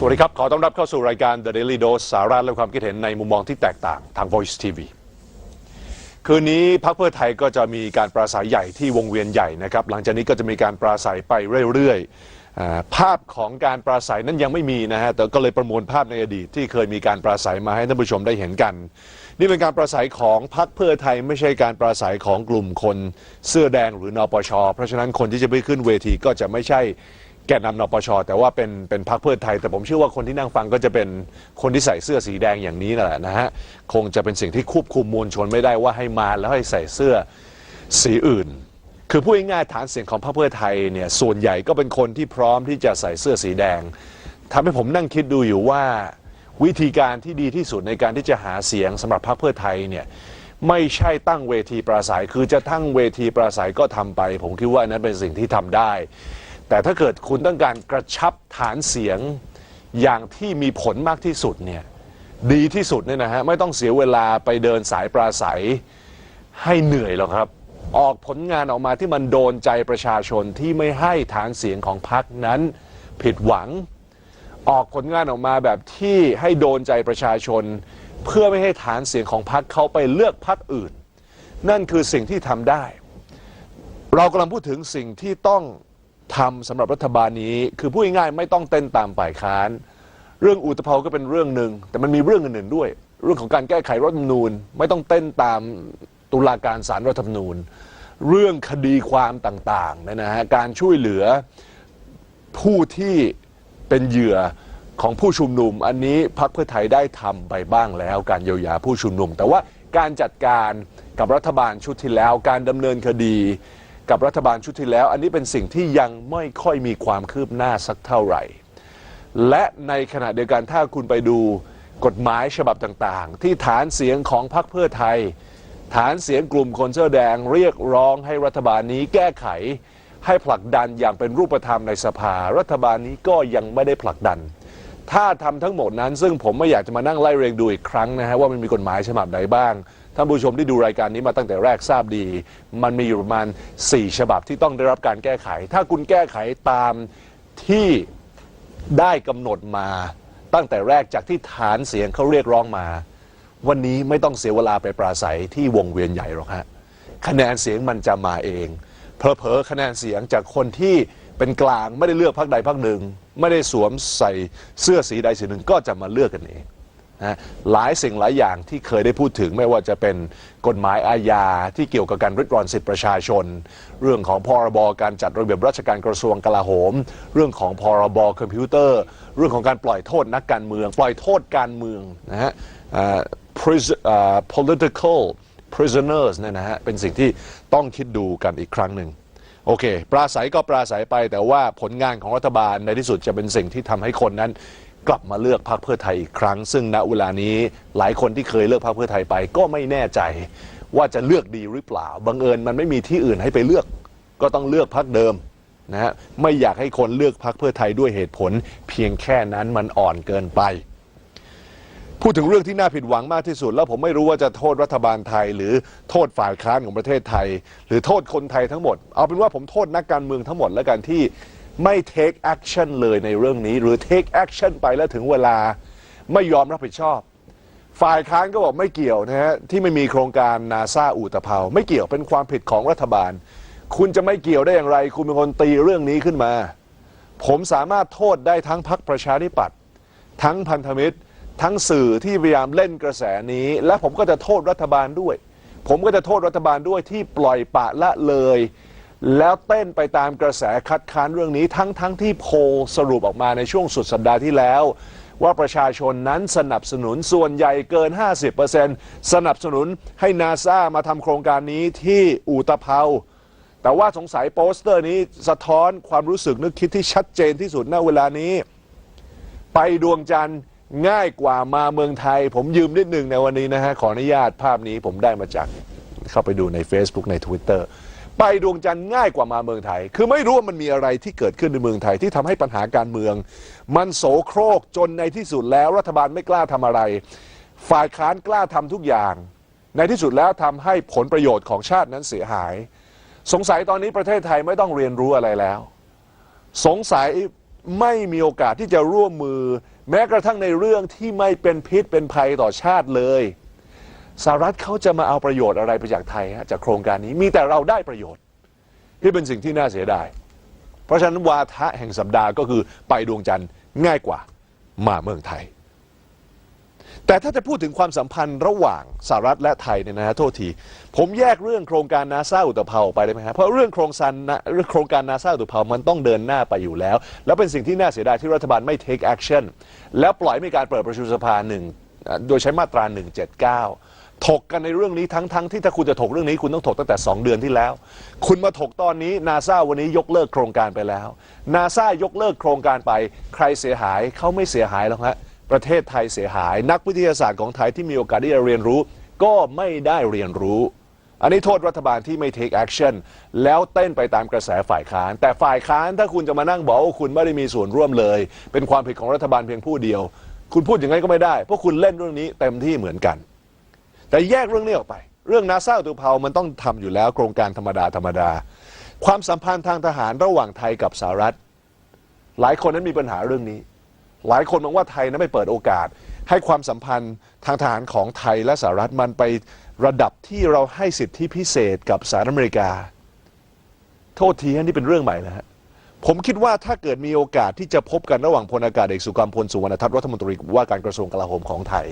สวัสดีครับ ขอต้อนรับเข้าสู่รายการ The Daily Dose สาระและความคิดเห็นในมุมมองที่แตกต่างทาง Voice TV คืนนี้พรรคเพื่อไทยก็จะมีการปราศัยใหญ่ที่วงเวียนใหญ่นะครับ หลังจากนี้ก็จะมีการปราศัยไปเรื่อยๆ ภาพของการปราศัยนั้นยังไม่มีนะฮะ แต่ก็เลยประมวลภาพในอดีตที่เคยมีการปราศัยมาให้ท่านผู้ชมได้เห็นกัน นี่เป็นการปราศัยของพรรคเพื่อไทยไม่ใช่การปราศัยของกลุ่มคนเสื้อแดงหรือนปช เพราะฉะนั้นคนที่จะไปขึ้นเวทีก็จะไม่ใช่ แกนนำนปชแต่ว่าเป็นเป็นพรรคเพื่อไทย แต่ผมเชื่อว่าคนที่นั่งฟังก็จะเป็นคนที่ใส่เสื้อสีแดงอย่างนี้นั่นแหละนะฮะคงจะเป็นสิ่งที่ควบคุมมวลชนไม่ได้ว่าให้มาแล้วให้ใส่เสื้อสีอื่น คือพูดง่ายๆฐานเสียงของพรรคเพื่อไทยเนี่ยส่วนใหญ่ก็เป็นคนที่พร้อมที่จะใส่เสื้อสีแดงทำให้ผมนั่งคิดดูอยู่ว่า วิธีการที่ดีที่สุดในการที่จะหาเสียงสำหรับพรรคเพื่อไทยเนี่ยไม่ใช่ตั้งเวทีปราศัย คือจะตั้งเวทีปราศัยก็ทำไป ผมคิดว่านั้นเป็นสิ่งที่ทำได้ แต่ถ้าเกิดคุณต้องการกระชับฐานเสียงอย่างที่มีผลมากที่สุดเนี่ยดีที่สุดเนี่ยนะฮะไม่ต้องเสียเวลาไปเดินสายปราศัยให้เหนื่อยหรอกครับ ออกผลงานออกมาที่มันโดนใจประชาชนที่ไม่ให้ฐานเสียงของพรรคนั้นผิดหวัง ออกผลงานออกมาแบบที่ให้โดนใจประชาชน เพื่อไม่ให้ฐานเสียงของพรรคเขาไปเลือกพรรคอื่น นั่นคือสิ่งที่ทำได้ เรากำลังพูดถึงสิ่งที่ต้อง ทำสำหรับรัฐบาลนี้ คือพูดง่ายๆไม่ต้องเต้นตามฝ่ายค้าน เรื่องอุตภเปาก็เป็นเรื่องหนึ่งแต่มันมีเรื่องอื่นๆด้วย เรื่องของการแก้ไขรัฐธรรมนูญ ไม่ต้องเต้นตามตุลาการศาลรัฐธรรมนูญ เรื่องคดีความต่างๆเนยนะฮะการช่วยเหลือผู้ที่เป็นเหยื่อของผู้ชุมนุม อันนี้พรรคเพื่อไทยได้ทำไปบ้างแล้ว การเยียวยาผู้ชุมนุม แต่ว่าการจัดการกับรัฐบาลชุดที่แล้วการดำเนินคดี กับรัฐบาลชุดที่แล้ว อันนี้เป็นสิ่งที่ยังไม่ค่อยมีความคืบหน้าสักเท่าไหร่ และในขณะเดียวกันถ้าคุณไปดูกฎหมายฉบับต่างๆ ที่ฐานเสียงของพรรคเพื่อไทย ฐานเสียงกลุ่มคนเสื้อแดงเรียกร้องให้รัฐบาลนี้แก้ไข ให้ผลักดันอย่างเป็นรูปธรรมในสภา รัฐบาลนี้ก็ยังไม่ได้ผลักดัน ถ้าทำทั้งหมดนั้น ซึ่งผมไม่อยากจะมานั่งไล่เรียงดูอีกครั้งนะฮะว่ามันมีกฎหมายฉบับไหนบ้าง ท่านผู้ชมที่ดูรายการนี้มาตั้งแต่แรกทราบดี มันมีอยู่ประมาณ 4 ฉบับที่ต้องได้รับการแก้ไข ถ้าคุณแก้ไขตามที่ได้กำหนดมา ตั้งแต่แรกจากที่ฐานเสียงเขาเรียกร้องมา วันนี้ไม่ต้องเสียเวลาไปปราศัยที่วงเวียนใหญ่หรอกฮะคะแนนเสียงมันจะมาเองเพอเพอคะแนนเสียงจากคนที่เป็นกลางไม่ได้เลือกพรรคใดพรรคหนึ่ง ไม่ได้สวมใส่เสื้อสีใดสีหนึ่งก็จะมาเลือกกันเอง นะหลายสิ่งหลายอย่างที่เคยได้พูดถึงไม่ว่าจะเป็นกฎหมายอาญาที่เกี่ยวกับการริดรอนสิทธิประชาชน เรื่องของพรบการจัดระเบียบราชการกระทรวงกลาโหม เรื่องของพรบคอมพิวเตอร์ เรื่องของการปล่อยโทษนักการเมือง ปล่อยโทษการเมืองนะฮะอ่า pris- อ่า political prisoners เนี่ยนะฮะเป็นสิ่งที่ต้องคิดดูกันอีกครั้งหนึ่งโอเค ปราศัยก็ปราศัยไปแต่ว่าผลงานของรัฐบาลในที่สุดจะเป็นสิ่งที่ทำให้คนนั้น กลับมาเลือกพรรคเพื่อไทยอีกครั้ง ซึ่งณเวลานี้หลายคนที่เคยเลือกพรรคเพื่อไทยไป ก็ไม่แน่ใจว่าจะเลือกดีหรือเปล่าบังเอิญมันไม่มีที่อื่นให้ไปเลือก ก็ต้องเลือกพรรคเดิมนะฮะไม่อยากให้คนเลือกพรรคเพื่อไทยด้วยเหตุผล เพียงแค่นั้นมันอ่อนเกินไป พูดถึงเรื่องที่น่าผิดหวังมากที่สุด แล้วผมไม่รู้ว่าจะโทษรัฐบาลไทย หรือโทษฝ่ายค้านของประเทศไทย หรือโทษคนไทยทั้งหมด เอาเป็นว่าผมโทษนักการเมืองทั้งหมดแล้วกันที่ ไม่ take action เลยในเรื่องนี้ หรือ take action ไปแล้วถึงเวลาไม่ยอมรับผิดชอบ ฝ่ายค้านก็บอกไม่เกี่ยวนะฮะที่ไม่มีโครงการนาซาอูตภาไม่เกี่ยวเป็นความผิดของรัฐบาล คุณจะไม่เกี่ยวได้อย่างไร คุณเป็นคนตีเรื่องนี้ขึ้นมา ผมสามารถโทษได้ทั้งพรรคประชาธิปัตย์ทั้งพันธมิตร ทั้งสื่อที่พยายามเล่นกระแสนี้ และผมก็จะโทษรัฐบาลด้วย ผมก็จะโทษรัฐบาลด้วยที่ปล่อยปะละเลย แล้วเต้นไปตามกระแสคัดค้านเรื่องนี้ทั้งทั้งที่โพลสรุปออกมาในช่วงสุดสัปดาห์ที่แล้ว ว่าประชาชนนั้นสนับสนุนส่วนใหญ่เกิน 50%สนับสนุนให้นาซามาทำโครงการนี้ที่อูตะเภาแต่ว่าสงสัยโปสเตอร์นี้สะท้อนความรู้สึกนึกคิดที่ชัดเจนที่สุดณเวลานี้ ไปดวงจันทร์ง่ายกว่ามาเมืองไทย ผมยืมนิดหนึ่งในวันนี้นะฮะขออนุญาตภาพนี้ผมได้มาจากเข้าไปดูใน Facebook ใน Twitter ไปดวงจันทร์ง่ายกว่ามาเมืองไทย คือไม่รู้ว่ามันมีอะไรที่เกิดขึ้นในเมืองไทยที่ทำให้ปัญหาการเมือง มันโสโครกจนในที่สุดแล้วรัฐบาลไม่กล้าทำอะไร ฝ่ายค้านกล้าทำทุกอย่าง ในที่สุดแล้วทำให้ผลประโยชน์ของชาตินั้นเสียหาย สงสัยตอนนี้ประเทศไทยไม่ต้องเรียนรู้อะไรแล้ว สงสัยไม่มีโอกาสที่จะร่วมมือ แม้กระทั่งในเรื่องที่ไม่เป็นพิษเป็นภัยต่อชาติเลย สหรัฐเขาจะมาเอาประโยชน์อะไรไปจากไทยฮะจากโครงการนี้มีแต่เราได้ประโยชน์ที่เป็นสิ่งที่น่าเสียดาย เพราะฉะนั้นวาทะแห่งสัปดาห์ก็คือไปดวงจันทร์ง่ายกว่ามาเมืองไทย แต่ถ้าจะพูดถึงความสัมพันธ์ระหว่างสหรัฐและไทยเนี่ยนะฮะโทษที ผมแยกเรื่องโครงการนาซาอุตภาไปได้ไหมฮะเพราะเรื่องโครงการนะเรื่องโครงการนาซาอุตภามันต้องเดินหน้าไปอยู่แล้ว แล้วเป็นสิ่งที่น่าเสียดายที่รัฐบาลไม่ take action แล้วปล่อยมีการเปิดประชุมสภาหนึ่งโดยใช้มาตรา 179 ถกกันในเรื่องนี้ทั้งทั้งที่ถ้าคุณจะถกเรื่องนี้คุณต้องถกตั้งแต่ 2 เดือนที่แล้ว คุณมาถกตอนนี้นาซาวันนี้ยกเลิกโครงการไปแล้วนาซายกเลิกโครงการไป ใครเสียหายเขาไม่เสียหายหรอกฮะประเทศไทยเสียหาย นักวิทยาศาสตร์ของไทยที่มีโอกาสที่จะเรียนรู้ ก็ไม่ได้เรียนรู้ อันนี้โทษรัฐบาลที่ไม่ take action แล้วเต้นไปตามกระแสฝ่ายค้าน แต่ฝ่ายค้านถ้าคุณจะมานั่งบอกว่าคุณไม่ได้มีส่วนร่วมเลย เป็นความผิดของรัฐบาลเพียงผู้เดียว คุณพูดอย่างนั้นก็ไม่ได้เพราะคุณเล่นเรื่องนี้เต็มที่เหมือนกัน แต่แยกเรื่องนี้ออกไป เรื่องนาซาอุตุเภามันต้องทำอยู่แล้ว โครงการธรรมดาธรรมดา ความสัมพันธ์ทางทหารระหว่างไทยกับสหรัฐ หลายคนนั้นมีปัญหาเรื่องนี้ หลายคนมองว่าไทยนั้นไม่เปิดโอกาส ให้ความสัมพันธ์ทางทหารของไทยและสหรัฐมันไประดับที่เราให้สิทธิพิเศษกับสหรัฐอเมริกา โทษทีนี่เป็นเรื่องใหม่นะฮะผมคิดว่าถ้าเกิดมีโอกาสที่จะพบกันระหว่างพลอากาศเอกสุกรรมพลสุวรรณทัศน์รัฐมนตรีว่าการกระทรวงกลาโหมของไทย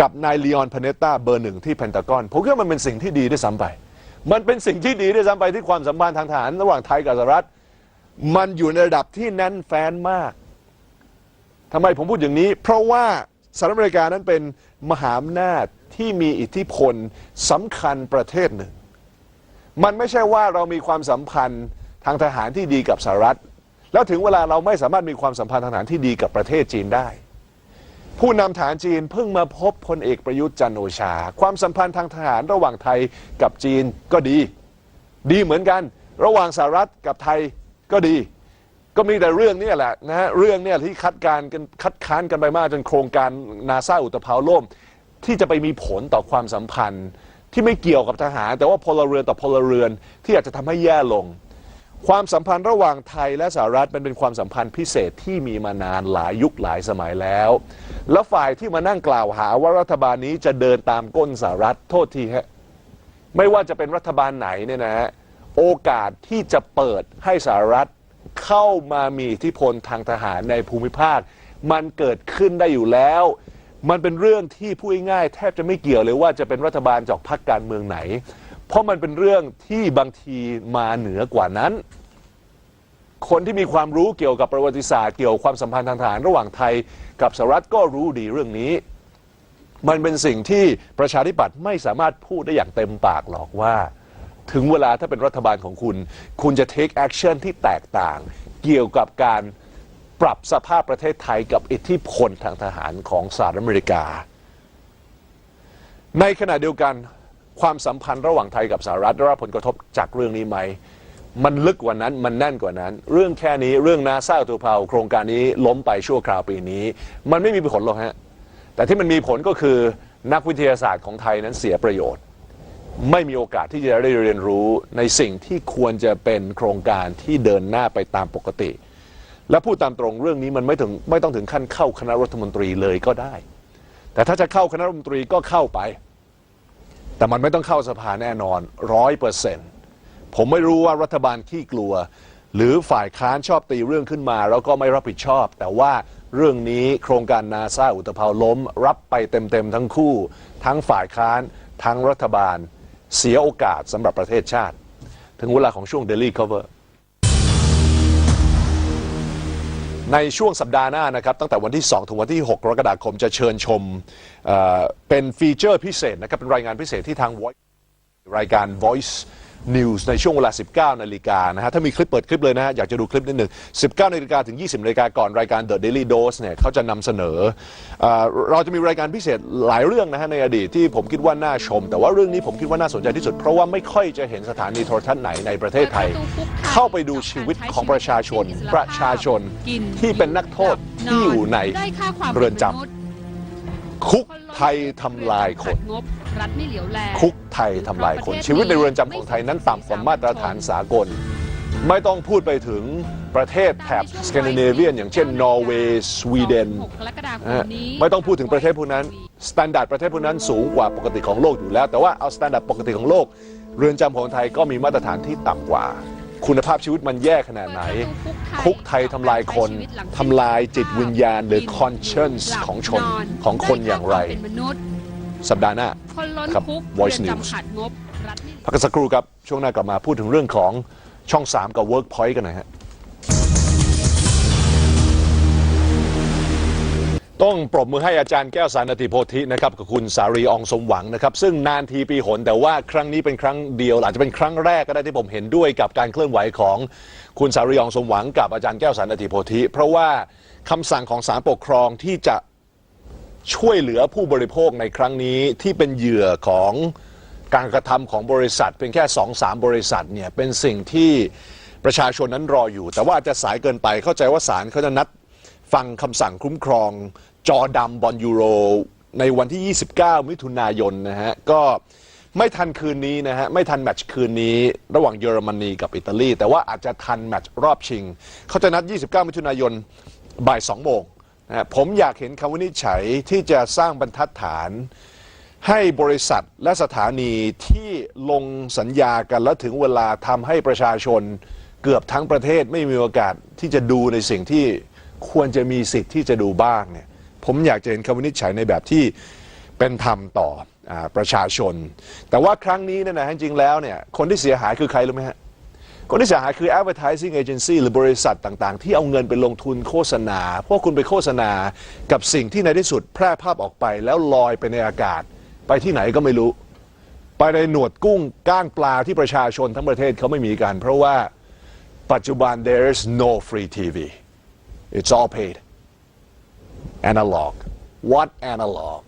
กับนายลีออนพาเนตตาเบอร์หนึ่งที่เพนตากอนผมคิดว่ามันเป็นสิ่งที่ดีด้วยซ้ำไป มันเป็นสิ่งที่ดีด้วยซ้ำไปที่ความสัมพันธ์ทางทหารระหว่างไทยกับสหรัฐ มันอยู่ในระดับที่แน่นแฟนมากทำไมผมพูดอย่างนี้ เพราะว่าสหรัฐอเมริกานั้นเป็นมหาอำนาจที่มีอิทธิพลสำคัญประเทศหนึ่ง มันไม่ใช่ว่าเรามีความสัมพันธ์ทางทหารที่ดีกับสหรัฐ แล้วถึงเวลาเราไม่สามารถมีความสัมพันธ์ทางทหารที่ดีกับประเทศจีนได้ ผู้นำฐานจีนเพิ่งมาพบพลเอกประยุทธ์จันโอชา ความสัมพันธ์ทางทหารระหว่างไทยกับจีนก็ดี ดีเหมือนกัน ระหว่างสหรัฐกับไทยก็ดี ก็มีแต่เรื่องนี้แหละนะฮะเรื่องเนี่ยที่คัดการกันคัดค้านกันไปมากจนโครงการนาซาอุตภเปาล่ม ที่จะไปมีผลต่อความสัมพันธ์ที่ไม่เกี่ยวกับทหาร แต่ว่าพลเรือนต่อพลเรือนที่อาจจะทำให้แย่ลง ความสัมพันธ์ระหว่างไทยและสหรัฐมันเป็นความสัมพันธ์พิเศษที่มีมานานหลายยุคหลายสมัยแล้ว แล้วฝ่ายที่มานั่งกล่าวหาว่ารัฐบาลนี้จะเดินตามก้นสหรัฐโทษทีฮะไม่ว่าจะเป็นรัฐบาลไหนเนี่ยนะฮะโอกาสที่จะเปิดให้สหรัฐเข้ามามีอิทธิพลทางทหารในภูมิภาค มันเกิดขึ้นได้อยู่แล้ว มันเป็นเรื่องที่พูดง่ายแทบจะไม่เกี่ยวเลยว่าจะเป็นรัฐบาลจากพรรคการเมืองไหน เพราะมันเป็นเรื่องที่บางทีมาเหนือกว่านั้น คนที่มีความรู้เกี่ยวกับประวัติศาสตร์เกี่ยวกับความสัมพันธ์ทางทหารระหว่างไทยกับสหรัฐก็รู้ดีเรื่องนี้ มันเป็นสิ่งที่ประชาธิปัตย์ไม่สามารถพูดได้อย่างเต็มปากหรอกว่า ถึงเวลาถ้าเป็นรัฐบาลของคุณ คุณจะ take action ที่แตกต่าง เกี่ยวกับการปรับสภาพประเทศไทยกับอิทธิพลทางทหารของสหรัฐอเมริกา ในขณะเดียวกัน ความสัมพันธ์ระหว่างไทยกับสหรัฐได้รับผลกระทบจากเรื่องนี้ไหม มันลึกกว่านั้นมันแน่นกว่านั้น เรื่องแค่นี้เรื่องนาซาอุตุเภาโครงการนี้ล้มไปชั่วคราวปีนี้ มันไม่มีผลหรอกฮะแต่ที่มันมีผลก็คือนักวิทยาศาสตร์ของไทยนั้นเสียประโยชน์ ไม่มีโอกาสที่จะได้เรียนรู้ในสิ่งที่ควรจะเป็นโครงการที่เดินหน้าไปตามปกติ และพูดตามตรงเรื่องนี้มันไม่ถึงไม่ต้องถึงขั้นเข้าคณะรัฐมนตรีเลยก็ได้ แต่ถ้าจะเข้าคณะรัฐมนตรีก็เข้าไป แต่มันไม่ต้องเข้าสภาแน่นอนร้อยเปอร์เซ็นต์ผมไม่รู้ว่ารัฐบาลขี้กลัว หรือฝ่ายค้านชอบตีเรื่องขึ้นมา แล้วก็ไม่รับผิดชอบ แต่ว่าเรื่องนี้โครงการนาซาอุตภเปาล้ม รับไปเต็มๆทั้งคู่ ทั้งฝ่ายค้านทั้งรัฐบาล เสียโอกาสสำหรับประเทศชาติ ถึงเวลาของช่วง Daily Cover ในช่วงสัปดาห์หน้านะครับ ตั้งแต่วันที่ 2 ถึงวันที่ 6 กรกฎาคมจะเชิญชมเอ่อเป็นฟีเจอร์พิเศษนะครับ เป็นรายงานพิเศษที่ทาง Voice รายการ Voice News ในช่วงเวลา 19 นาฬิกานะฮะ ถ้ามีคลิปเปิดคลิปเลยนะฮะ อยากจะดูคลิปนิดหนึ่ง 19 นาฬิกาถึง 20 นาฬิกาก่อนรายการ The Daily Dose เนี่ยเขาจะนำเสนอเอ่อเราจะมีรายการพิเศษหลายเรื่องนะฮะในอดีตที่ผมคิดว่าน่าชม แต่ว่าเรื่องนี้ผมคิดว่าน่าสนใจที่สุด เพราะว่าไม่ค่อยจะเห็นสถานีโทรทัศน์ไหนในประเทศไทย เข้าไปดูชีวิตของประชาชน ประชาชนที่เป็นนักโทษที่อยู่ในเรือนจำ คุกไทยทำลายคนงบรัฐไม่เหลียวแลคุกไทยทำลายคน ชีวิตในเรือนจำของไทยนั้นต่ำกว่ามาตรฐานสากล ไม่ต้องพูดไปถึงประเทศแถบสแกนดิเนเวียน อย่างเช่น นอร์เวย์สวีเดน6กรกฎาคนะมฮะนี้ไม่ต้องพูดถึงประเทศพวกนั้นสแตนดาร์ดประเทศพวกนั้นสูงกว่าปกติของโลกอยู่แล้ว แต่ว่าเอาสแตนดาร์ดปกติของโลก เรือนจำของไทยก็มีมาตรฐานที่ต่ำกว่า คุณภาพชีวิตมันแย่ขนาดไหน คุกไทยทำลายคนทำลายจิตวิญญาณหรือ conscience ของชนของคนอย่างไรเป็นมนุษย์สัปดาห์หน้าคนล้นครับคุก Voice เรือน News จำขาดงบรัฐไม่พักกันสักครู่ครับ ช่วงหน้ากลับมาพูดถึงเรื่องของช่อง 3 กับ Workpoint กันหน่อยฮะ ต้องปรบมือให้อาจารย์แก้วสารนติโพธินะครับกับคุณสารีอองสมหวังนะครับ ซึ่งนานทีปีหนแต่ว่าครั้งนี้เป็นครั้งเดียวอาจจะเป็นครั้งแรกก็ได้ที่ผมเห็นด้วยกับการเคลื่อนไหวของคุณสารีอองสมหวังกับอาจารย์แก้วสารนติโพธิ เพราะว่าคำสั่งของศาลปกครองที่จะช่วยเหลือผู้บริโภคในครั้งนี้ที่เป็นเหยื่อของการกระทำของบริษัท เป็นแค่2อสามบริษัทเนี่ยเป็นสิ่งที่ประชาชนนั้นรออยู่ แต่ว่าอาจจะสายเกินไปเข้าใจว่าศาลเขาจะนัดฟังคำสั่งคุ้มครอง จอดำบอลยูโร ในวันที่ 29 มิถุนายนนะฮะ ก็ไม่ทันคืนนี้นะฮะ ไม่ทันแมตช์คืนนี้ ระหว่างเยอรมนีกับอิตาลี แต่ว่าอาจจะทันแมตช์รอบชิง เขาจะนัด 29 มิถุนายนบ่าย 2 โมงนะฮะผมอยากเห็นคำวินิจฉัยที่จะสร้างบรรทัดฐาน ให้บริษัทและสถานีที่ลงสัญญากันแล้วถึงเวลาทำให้ประชาชนเกือบทั้งประเทศไม่มีโอกาสที่จะดูในสิ่งที่ควรจะมีสิทธิ์ที่จะดูบ้างเนี่ย ผมอยากจะเห็นคำวินิจฉัยในแบบที่เป็นธรรมต่ออประชาชน แต่ว่าครั้งนี้เนี่ยนะจริงๆแล้วเนี่ยคนที่เสียหายคือใครรู้ไหมฮะคนที่เสียหายคือ advertising agency หรือบริษัทต่างๆ ที่เอาเงินไปลงทุนโฆษณา พวกคุณไปโฆษณากับสิ่งที่ในที่สุดแพร่ภาพออกไป แล้วลอยไปในอากาศ ไปที่ไหนก็ไม่รู้ ไปในหนวดกุ้งก้างปลาที่ประชาชนทั้งประเทศเขาไม่มีกัน เพราะว่าปัจจุบัน there is no free TV it's all paid analog what analog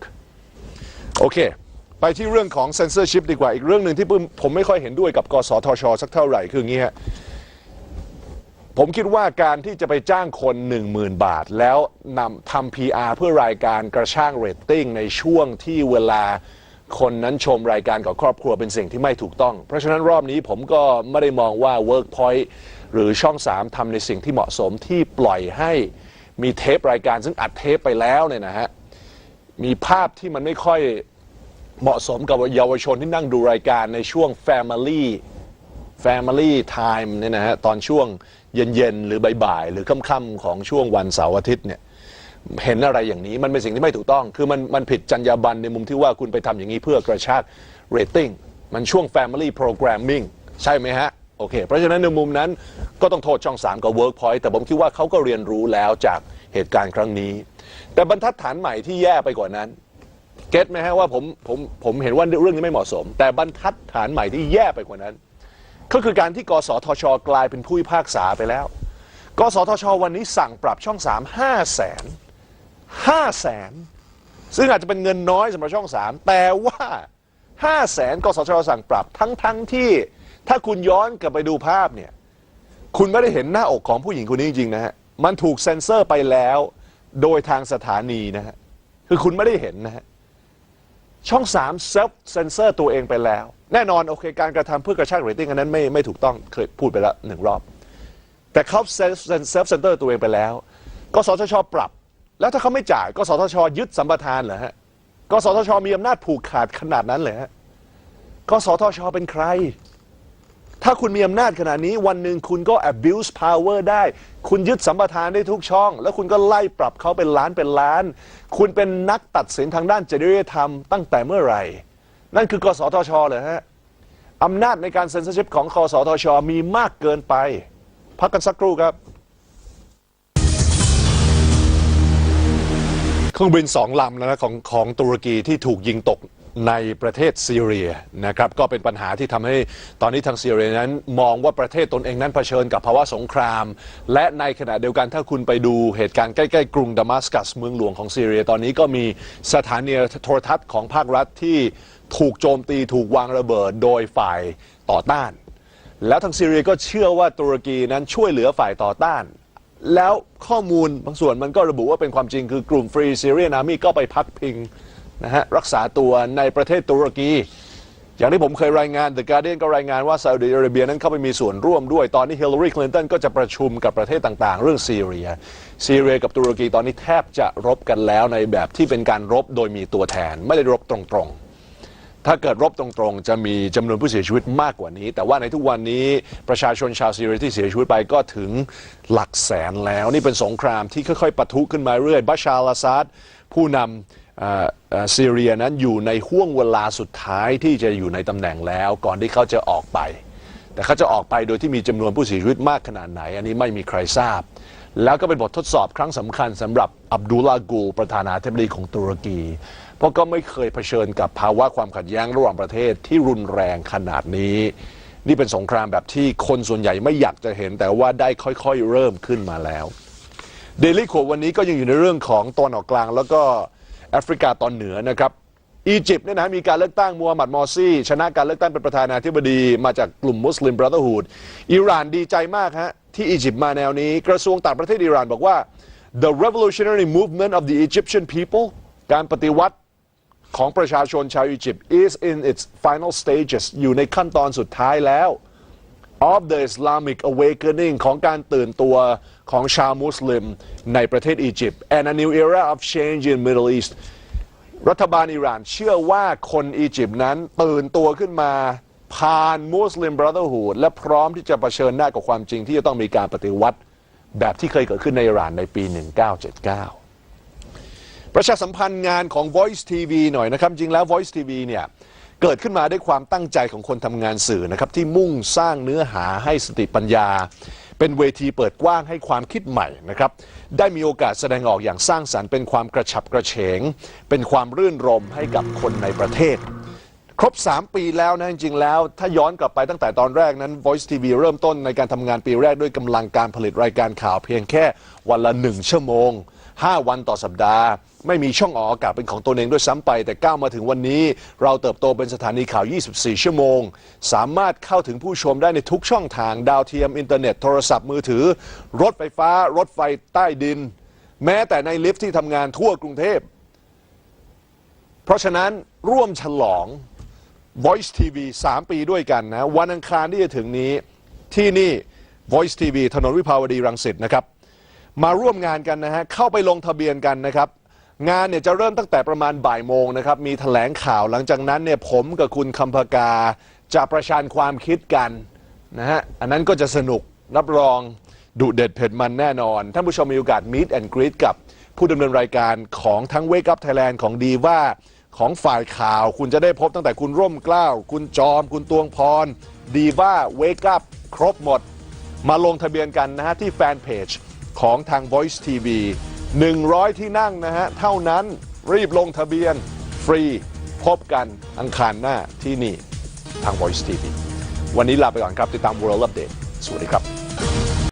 โอเค ไปที่เรื่องของ censorship ดีกว่า อีกเรื่องหนึ่งที่ผมไม่ค่อยเห็นด้วยกับ กสทช สักเท่าไหร่ คืออย่างนี้ฮะ ผมคิดว่าการที่จะไปจ้างคน 10,000 บาท แล้วนำทำ PR เพื่อรายการกระช่างเรตติ้งในช่วงที่เวลาคนนั้นชมรายการกับครอบครัวเป็นสิ่งที่ไม่ถูกต้อง เพราะฉะนั้นรอบนี้ผมก็ไม่ได้มองว่า Workpoint หรือช่อง 3ทำในสิ่งที่เหมาะสมที่ปล่อยให้ มีเทปรายการซึ่งอัดเทปไปแล้วเนี่ยนะฮะมีภาพที่มันไม่ค่อยเหมาะสมกับเยาวชนที่นั่งดูรายการในช่วง Family Family Time เนี่ยนะฮะตอนช่วงเย็นๆ หรือบ่ายๆ หรือค่ำๆของช่วงวันเสาร์อาทิตย์เนี่ยเห็นอะไรอย่างนี้มันเป็นสิ่งที่ไม่ถูกต้อง คือมันมันผิดจรรยาบรรณในมุมที่ว่าคุณไปทำอย่างนี้เพื่อกระชากเรตติ้งมันช่วง Family Programming ใช่ไหมฮะ โอเค เพราะฉะนั้นในมุมนั้นก็ต้องโทษช่อง 3 กับ Workpoint แต่ผมคิดว่าเขาก็เรียนรู้แล้วจากเหตุการณ์ครั้งนี้ แต่บรรทัดฐานใหม่ที่แย่ไปกว่านั้นเก็ตไหมฮะว่าผมผมผมเห็นว่าเรื่องนี้ไม่เหมาะสม แต่บรรทัดฐานใหม่ที่แย่ไปกว่านั้น ก็คือการที่กสทช กลายเป็นผู้พิพากษาไปแล้ว กสทช วันนี้สั่งปรับช่อง3 5แสน5แสนซึ่งอาจจะเป็นเงินน้อยสำหรับช่อง3แต่ว่า5แสนกสทช สั่งปรับทั้งทั้งที่ ถ้าคุณย้อนกลับไปดูภาพเนี่ย คุณไม่ได้เห็นหน้าอกของผู้หญิงคนนี้จริงๆนะฮะ มันถูกเซ็นเซอร์ไปแล้ว โดยทางสถานีนะฮะ คือคุณไม่ได้เห็นนะฮะ ช่อง3เซฟเซนเซอร์ตัวเองไปแล้ว แน่นอนโอเค การกระทำเพื่อกระชากเรตติ้งอันนั้นไม่ไม่ถูกต้องเคยพูดไปแล้วหนึ่งรอบ แต่เขาเซฟเซฟเซนเตอร์ตัวเองไปแล้วกสทชปรับ แล้วถ้าเขาไม่จ่ายกสทชยึดสัมปทานเหรอฮะกสทชมีอำนาจผูกขาดขนาดนั้นเลยฮะกสทชเป็นใคร ถ้าคุณมีอำนาจขนาดนี้ วันหนึ่งคุณก็ abuse power ได้ คุณยึดสัมปทานได้ทุกช่อง แล้วคุณก็ไล่ปรับเขาเป็นล้านเป็นล้าน คุณเป็นนักตัดสินทางด้านจริยธรรมตั้งแต่เมื่อไหร่ นั่นคือกสทชเหรอฮะอำนาจในการเซ็นเซอร์ชิพของกสทช มีมากเกินไป พักกันสักครู่ครับเครื่องบินสองลำแล้วนะของของตุรกีที่ถูกยิงตก ในประเทศซีเรียนะครับก็เป็นปัญหาที่ทำให้ตอนนี้ทางซีเรียนั้นมองว่าประเทศตนเองนั้นเผชิญกับภาวะสงคราม และในขณะเดียวกันถ้าคุณไปดูเหตุการณ์ใกล้ๆกรุงดามัสกัสเมืองหลวงของซีเรีย ตอนนี้ก็มีสถานีโทรทัศน์ของภาครัฐที่ถูกโจมตีถูกวางระเบิดโดยฝ่ายต่อต้าน แล้วทางซีเรียก็เชื่อว่าตุรกีนั้นช่วยเหลือฝ่ายต่อต้าน แล้วข้อมูลบางส่วนมันก็ระบุว่าเป็นความจริงคือกลุ่มฟรีซีเรียนามีก็ไปพักพิง นะฮะรักษาตัวในประเทศตุรกี อย่างที่ผมเคยรายงาน The Guardian ก็รายงานว่าซาอุดิอาระเบียนั้นเข้าไปมีส่วนร่วมด้วย ตอนนี้ฮิลลารีคลินตันก็จะประชุมกับประเทศต่างๆ เรื่องซีเรีย ซีเรียกับตุรกีตอนนี้แทบจะรบกันแล้วในแบบที่เป็นการรบโดยมีตัวแทน ไม่ได้รบตรงๆถ้าเกิดรบตรงๆ จะมีจำนวนผู้เสียชีวิตมากกว่านี้ แต่ว่าในทุกวันนี้ประชาชนชาวซีเรียที่เสียชีวิตไปก็ถึงหลักแสนแล้ว นี่เป็นสงครามที่ค่อยๆปะทุขึ้นมาเรื่อยบัชาร์อัลาซาดผู้นำเอ่อเอ่อ ซีเรียนั้นอยู่ในห่วงเวลาสุดท้ายที่จะอยู่ในตำแหน่งแล้ว ก่อนที่เขาจะออกไป แต่เขาจะออกไปโดยที่มีจำนวนผู้เสียชีวิตมากขนาดไหน อันนี้ไม่มีใครทราบ แล้วก็เป็นบททดสอบครั้งสำคัญสำหรับอับดุลลากูประธานาธิบดีของตุรกี เพราะก็ไม่เคยเผชิญกับภาวะความขัดแย้งระหว่างประเทศที่รุนแรงขนาดนี้ นี่เป็นสงครามแบบที่คนส่วนใหญ่ไม่อยากจะเห็น แต่ว่าได้ค่อยๆเริ่มขึ้นมาแล้วเดลี่โควันนี้ก็ยังอยู่ในเรื่องของตอนออกกลางแล้วก็ แอฟริกาตอนเหนือนะครับอียิปต์เนี่ยนะมีการเลือกตั้งมูฮัมหมัดมอรซี่ชนะการเลือกตั้งเป็นประธานาธิบดีมาจากกลุ่มมุสลิมบรั t เ r อร์ o ูดอิหร่านดีใจมากฮะที่อียิปต์มาแนวนี้ กระทรวงต่างประเทศอิหร่านบอกว่า the revolutionary movement of the Egyptian people การปฏิวัติของประชาชนชาวอียิปต์ is in its final stages อยู่ในขั้นตอนสุดท้ายแล้ว of the Islamic awakening ของการตื่นตัวของชาวมุสลิมในประเทศอียิปต์ and a new era of change in Middle East รัฐบาลอิหร่านเชื่อว่าคนอียิปต์นั้นตื่นตัวขึ้นมาผ่านมุสลิมบรั t เ r อร์ o ูดและพร้อมที่จะเผชิญหน้ากับความจริงที่จะต้องมีการปฏิวัติ แบบที่เคยเกิดขึ้นในอิหร่านในปี 1979 ประชาสัมพันธ์งานของ Voice TV หน่อยนะครับ จริงแล้ว Voice TV เนี่ย เกิดขึ้นมาด้วยความตั้งใจของคนทำงานสื่อนะครับที่มุ่งสร้างเนื้อหาให้สติปัญญา เป็นเวทีเปิดกว้างให้ความคิดใหม่นะครับได้มีโอกาสแสดงออกอย่างสร้างสรรค์ เป็นความกระฉับกระเฉง เป็นความรื่นรมให้กับคนในประเทศ ครบ 3 ปีแล้วนะจริงๆแล้ว ถ้าย้อนกลับไปตั้งแต่ตอนแรกนั้น Voice TV เริ่มต้นในการทำงานปีแรกด้วยกำลังการผลิตรายการข่าวเพียงแค่วันละ1ชั่วโมง 5 วันต่อสัปดาห์ ไม่มีช่องออกอากาศเป็นของตัวเองด้วยซ้ำไป แต่ก้าวมาถึงวันนี้ เราเติบโตเป็นสถานีข่าว 24 ชั่วโมง สามารถเข้าถึงผู้ชมได้ในทุกช่องทางดาวเทียมอินเทอร์เน็ตโทรศัพท์มือถือ รถไฟฟ้า รถไฟใต้ดิน แม้แต่ในลิฟต์ที่ทำงานทั่วกรุงเทพ เพราะฉะนั้นร่วมฉลอง Voice TV 3 ปีด้วยกันนะ วันอังคารที่จะถึงนี้ที่นี่ Voice TV ถนนวิภาวดีรังสิตนะครับ มาร่วมงานกันนะฮะเข้าไปลงทะเบียนกันนะครับ งานเนี่ยจะเริ่มตั้งแต่ประมาณบ่ายโมงนะครับ มีแถลงข่าวหลังจากนั้นเนี่ยผมกับคุณคำพกาจะประชันความคิดกันนะฮะอันนั้นก็จะสนุกรับรองดุเด็ดเผ็ดมันแน่นอน ท่านผู้ชมมีโอกาส Meet and Greet กับผู้ดำเนินรายการของทั้ง Wake Up Thailand ของดีว่าของฝ่ายข่าวคุณจะได้พบตั้งแต่คุณร่มเกล้า คุณจอม คุณตวงพร ดีว่า Wake Up ครบหมด มาลงทะเบียนกันนะฮะที่แฟนเพจ ของทาง Voice TV 100 ที่นั่งนะฮะ เท่านั้นรีบลงทะเบียนฟรีพบกันอังคารหน้าที่นี่ ทาง Voice TV วันนี้ลาไปก่อนครับ ติดตาม World Update สวัสดีครับ